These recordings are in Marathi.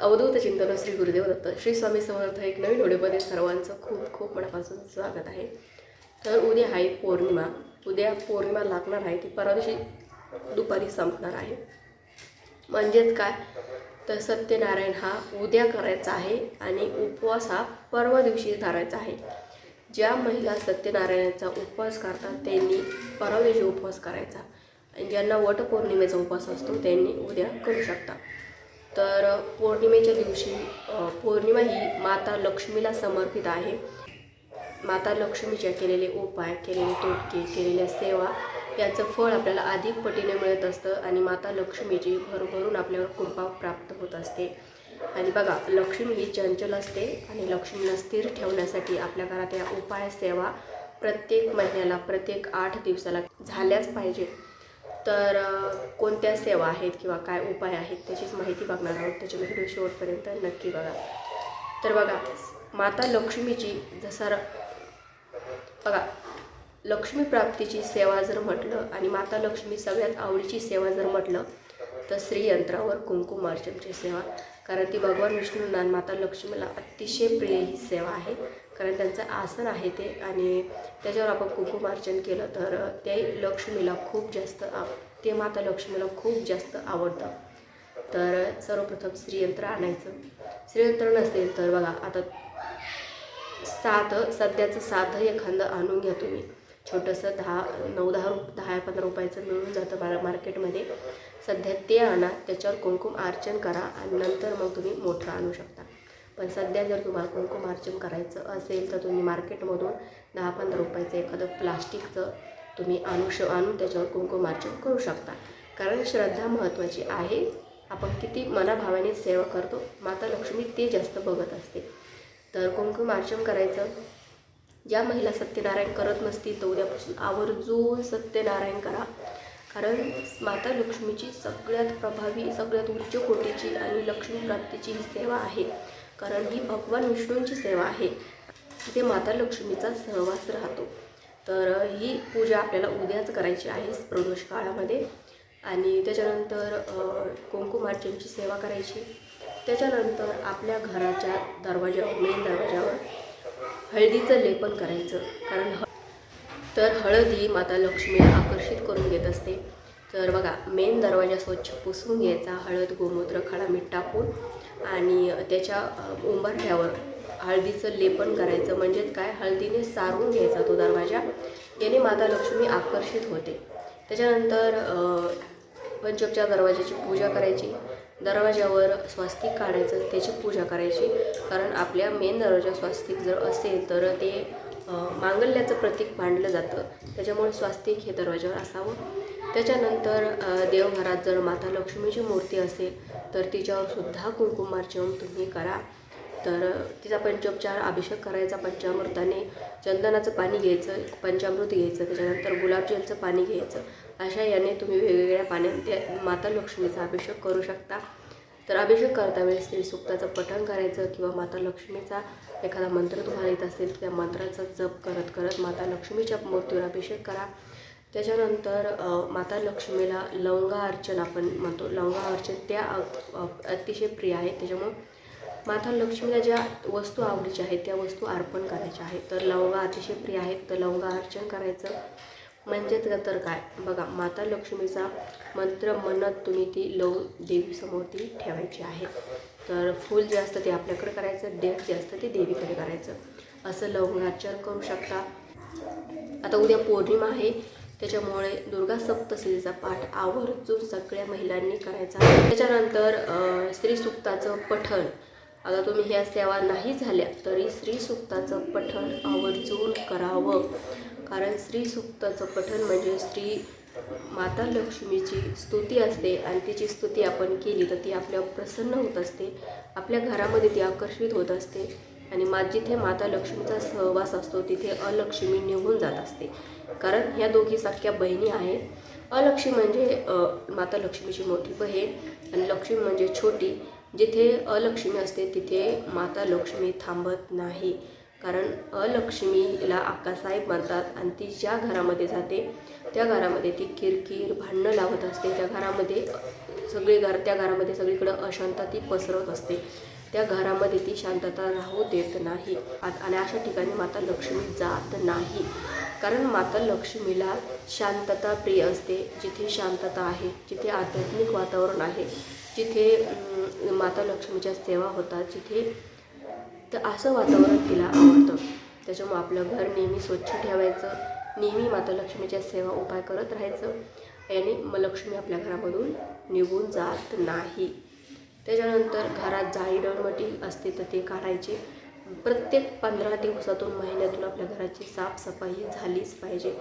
अवधूत चिंतन श्री गुरुदेव दत्त श्री स्वामी समर्थ एक नवीन व्हिडिओमध्ये सर्वांचं खूप खूप मनापासून स्वागत आहे. तर उद्या आहे पौर्णिमा. उद्या पौर्णिमा लागणार आहे ती परवा दिवशी दुपारी संपणार आहे. म्हणजेच काय? तर सत्यनारायण हा उद्या करायचा आहे आणि उपवास हा परवा दिवशी धरायचा आहे. ज्या महिला सत्यनारायणाचा उपवास करतात त्यांनी परवा दिवशी उपवास करायचा. आणि ज्यांना वटपौर्णिमेचा उपवास असतो त्यांनी उद्या करू शकता तर पौर्णिमेच्या दिवशी पौर्णिमा ही माता लक्ष्मीला समर्पित आहे. माता लक्ष्मीच्या केलेले उपाय केलेले तोटके केलेल्या सेवा याचं फळ आपल्याला अधिक पटीने मिळत असतं आणि माता लक्ष्मीची भरभरून आपल्यावर कृपा प्राप्त होत असते. आणि बघा लक्ष्मी ही चंचल असते आणि लक्ष्मीला स्थिर ठेवण्यासाठी आपल्या घरात या उपाय सेवा प्रत्येक महिन्याला प्रत्येक आठ दिवसाला झाल्याच पाहिजे. तर कोणत्या सेवा आहेत किंवा काय उपाय आहेत त्याचीच माहिती बघणार आहोत. त्याच्यामुळे व्हिडिओ शेवटपर्यंत नक्की बघा. तर बघा माता लक्ष्मीची जसा र- बघा लक्ष्मी प्राप्तीची सेवा जर म्हटलं आणि माता लक्ष्मी सगळ्यात आवडीची सेवा जर म्हटलं तर श्रीयंत्रावर कुंकुमार्चनची सेवा. कारण ती भगवान विष्णूंना माता लक्ष्मीला अतिशय प्रिय ही सेवा आहे. कारण त्यांचं आसन आहे ते आणि त्याच्यावर आपण कुंकुमार्चन केलं तर ते लक्ष्मीला खूप जास्त आव ते माता लक्ष्मीला खूप जास्त आवडतं. तर सर्वप्रथम श्रीयंत्र आणायचं. श्रीयंत्र नसेल तर बघा आता साध सध्याचं साधं एखादं आणून घ्या तुम्ही. छोटंसं दहा नऊ दहा रुप दहा पंधरा रुपयाचं मिळून जातं मार मार्केटमध्ये. सध्या ते आणा त्याच्यावर कुंकुम अर्चन करा आणि नंतर मग तुम्ही मोठं आणू शकता. पण सध्या जर तुम्हाला कुंकुमार्चन करायचं असेल तर तुम्ही मार्केटमधून दहा पंधरा रुपयाचं एखादं प्लास्टिकचं तुम्ही आणू श आणून त्याच्यावर कुंकुमार्चन करू शकता. कारण श्रद्धा महत्त्वाची आहे. आपण किती मनाभावाने सेवा करतो माता लक्ष्मी ते जास्त बघत असते. तर कुंकुमार्चन करायचं ज्या महिला सत्यनारायण करत नसतील तर उद्यापासून आवर्जून सत्यनारायण करा. कारण माता लक्ष्मीची सगळ्यात प्रभावी सगळ्यात उच्च कोटीची आणि लक्ष्मी प्राप्तीची ही सेवा आहे. कारण ही भगवान विष्णूंची सेवा आहे. तिथे माता लक्ष्मीचा सहवास राहतो. तर ही पूजा आपल्याला उद्याच करायची आहे प्रदोष काळामध्ये. आणि त्याच्यानंतर कुंकुमार्चनची सेवा करायची. त्याच्यानंतर आपल्या घराच्या दरवाज्यावर मेन दरवाजावर हळदीचं लेपन करायचं. कारण ह तर हळद ही माता लक्ष्मीला आकर्षित करून घेत असते. तर बघा मेन दरवाजा स्वच्छ पुसून घ्यायचा. हळद गोमूत्र खडा मीठ टाकून आणि त्याच्या उंबरठ्यावर हळदीचं लेपन करायचं म्हणजेच काय? हळदीने सारून घ्यायचा तो दरवाजा. याने माता लक्ष्मी आकर्षित होते. त्याच्यानंतर पंचपच्या दरवाजाची पूजा करायची. दरवाजावर स्वास्तिक काढायचं त्याची पूजा करायची. कारण आपल्या मेन दरवाजा स्वास्तिक जर असेल तर ते मांगल्याचं प्रतीक मांडलं जातं. त्याच्यामुळे स्वास्तिक हे दरवाजावर असावं. त्याच्यानंतर देवघरात जर माता लक्ष्मीची मूर्ती असेल तर तिच्यावर सुद्धा कुंकुमार्चन तुम्ही करा. तर तिचा पंचोपचार अभिषेक करायचा पंचामृताने. चंदनाचं पाणी घ्यायचं पंचामृत घ्यायचं त्याच्यानंतर गुलाबजलचं पाणी घ्यायचं. अशा याने तुम्ही वेगवेगळ्या पाण्याने माता लक्ष्मीचा अभिषेक करू शकता. तर अभिषेक करता वेळेस श्री सुक्ताचं पठण करायचं किंवा माता लक्ष्मीचा एखादा मंत्र तुम्हाला येत असेल त्या मंत्राचा जप करत करत माता लक्ष्मीच्या मूर्तीवर अभिषेक करा. त्याच्यानंतर माता लक्ष्मीला लवंगा अर्चन आपण म्हणतो. लवंगा अर्चन त्या अतिशय प्रिय आहे. त्याच्यामुळं माता लक्ष्मीला ज्या वस्तू आवडीच्या आहेत त्या वस्तू अर्पण करायच्या आहेत. तर लवंगा अतिशय प्रिय आहेत. तर लवंगा अर्चन करायचं म्हणजेच तर काय? बघा माता लक्ष्मीचा मंत्र म्हणत तुम्ही ती लव देवीसमोर ती ठेवायची आहे. तर फूल जे असतं ते आपल्याकडे करायचं डेट जे असतं ते देवीकडे करायचं. असं लवंगार्चन करू शकता. आता उद्या पौर्णिमा आहे. त्याच्यामुळे दुर्गा सप्तशतीचा पाठ आवर्जून सगळ्या महिलांनी करायचा त्याच्यानंतर स्त्री सुक्ताचं पठण. आता तुम्ही ह्या सेवा नाही झाल्या तरी श्रीसुक्ताचं पठण आवर्जून करावं. कारण श्रीसुक्ताचं पठण म्हणजे श्री माता लक्ष्मीची स्तुती असते आणि तिची स्तुती आपण केली तर ती आपल्यावर प्रसन्न होत असते. आपल्या घरामध्ये ती आकर्षित होत असते. आणि मा जिथे माता लक्ष्मीचा सहवास असतो तिथे अलक्ष्मी निघून जात असते. कारण ह्या दोघी सख्या बहिणी आहेत. अलक्ष्मी म्हणजे माता लक्ष्मीची मोठी बहीण आणि लक्ष्मी म्हणजे छोटी. जिथे अलक्ष्मी असते तिथे माता लक्ष्मी थांबत नाही. कारण अलक्ष्मीला आक्कासाहेब म्हणतात आणि ती ज्या घरामध्ये जाते त्या घरामध्ये ती किरकिर भांडणं लावत असते. त्या घरामध्ये सगळी घर त्या घरामध्ये सगळीकडं अशांतता ती पसरत असते. त्या घरामध्ये ती शांतता राहू देत नाही. आणि अशा ठिकाणी माता लक्ष्मी जात नाही. कारण माता लक्ष्मीला शांतता प्रिय असते. जिथे शांतता आहे जिथे आध्यात्मिक वातावरण आहे जिथे माता लक्ष्मीच्या सेवा होतात जिथे तर असं वातावरण तिला आवडतं. त्याच्यामुळे आपलं घर नेहमी स्वच्छ ठेवायचं. नेहमी माता लक्ष्मीच्या सेवा उपाय करत राहायचं. याने मग लक्ष्मी आपल्या घरामधून निघून जात नाही. त्याच्यानंतर घरात जाळी डळमटी असते तर ते काढायचे. प्रत्येक पंधरा दिवसातून महिन्यातून आपल्या घराची साफसफाई झालीच पाहिजे.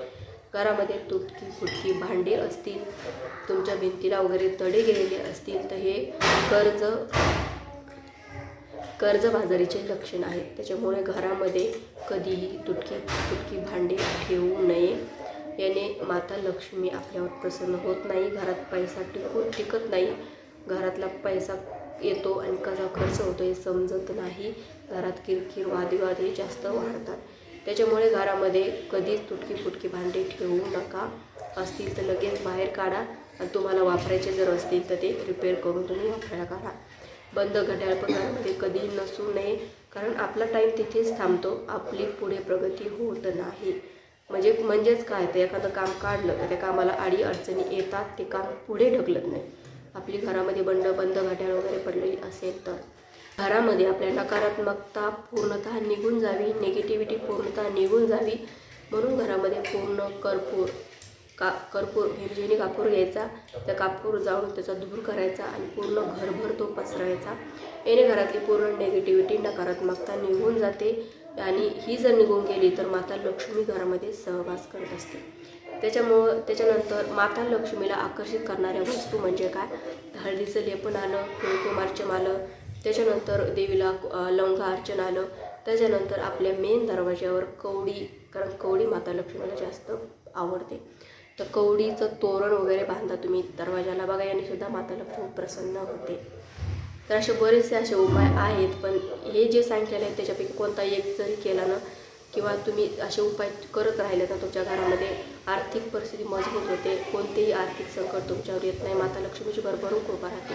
घरामध्ये तुटकी फुटकी भांडी असतील तुमच्या भिंतीला वगैरे तडे गेलेले असतील तर हे कर्ज कर्जबाजारीचे लक्षण आहे. त्याच्यामुळे घरामध्ये कधीही तुटकी फुटकी भांडी ठेवू नये. याने माता लक्ष्मी आपल्यावर प्रसन्न होत नाही घरात पैसा टिकून टिकत नाही. घरातला पैसा येतो आणि कसा खर्च होतो हे समजत नाही. घरात किरकिर वादविवाद हे जास्त वाढतात. त्याच्यामुळे घरामध्ये कधीच तुटकी फुटकी भांडी ठेवू नका. असतील तर लगेच बाहेर काढा आणि तुम्हाला वापरायचे जर असतील तर ते रिपेअर करून तुम्ही वापरायला काढा बंद घड्याळ पण घरामध्ये कधी नसू नये कारण आपला टाईम तिथेच थांबतो. आपली पुढे प्रगती होत नाही. म्हणजे म्हणजेच काय? तर एखादं काम काढलं तर त्या कामाला आडी अडचणी येतात ते काम पुढे ढकलत नाही. आपली घरामध्ये बंड बंद घड्याळ वगैरे पडलेली असेल तर. घरामध्ये आपल्या नकारात्मकता पूर्णतः निघून जावी निगेटिव्हिटी पूर्णतः निघून जावी. म्हणून घरामध्ये पूर्ण कर्पूर का कर्पूर निर्जनी कापूर घ्यायचा. त्या कापूर जाऊन त्याचा धूर करायचा आणि पूर्ण घरभर तो पसरायचा. याने घरातली पूर्ण नेगेटिव्हिटी नकारात्मकता निघून जाते. आणि ही जर निघून गेली तर माता लक्ष्मी घरामध्ये सहवास करत असते. त्याच्यामुळं त्याच्यानंतर माता लक्ष्मीला आकर्षित करणाऱ्या वस्तू म्हणजे काय? हळदीचं लेपण आलं कुंकुमार्चन आलं त्याच्यानंतर देवीला लवंगा अर्चन आलं त्याच्यानंतर आपल्या मेन दरवाज्यावर कवडी कारण कवडी माता लक्ष्मीला जास्त आवडते. तर कवडीचं तोरण वगैरे बांधा तुम्ही दरवाजाला. बघा याने सुद्धा माता लक्ष्मी प्रसन्न होते. तर असे बरेचसे असे उपाय आहेत पण हे जे सांगितलेले आहेत त्याच्यापैकी कोणता एक जरी केला ना किंवा तुम्ही असे उपाय करत राहिले तर तुमच्या घरामध्ये आर्थिक परिस्थिती मजबूत होते कोणतेही आर्थिक संकट तुमच्यावर येत नाही. माता लक्ष्मीची भरभरून कृपा राहते.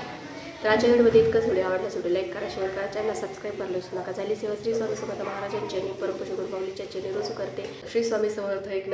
तर आजच्या व्हिडिओमध्ये इतकंच. व्हिडिओ आवडला व्हिडिओ लाईक करा शेअर करा चॅनल सबस्क्राईब करायला विसरू नका. झाली सेवा श्री स्वामी समर्थ महाराजांच्या आणि परमपुरुष गुरुमाऊलीच्या रोज करते. श्री स्वामी समर्थ एक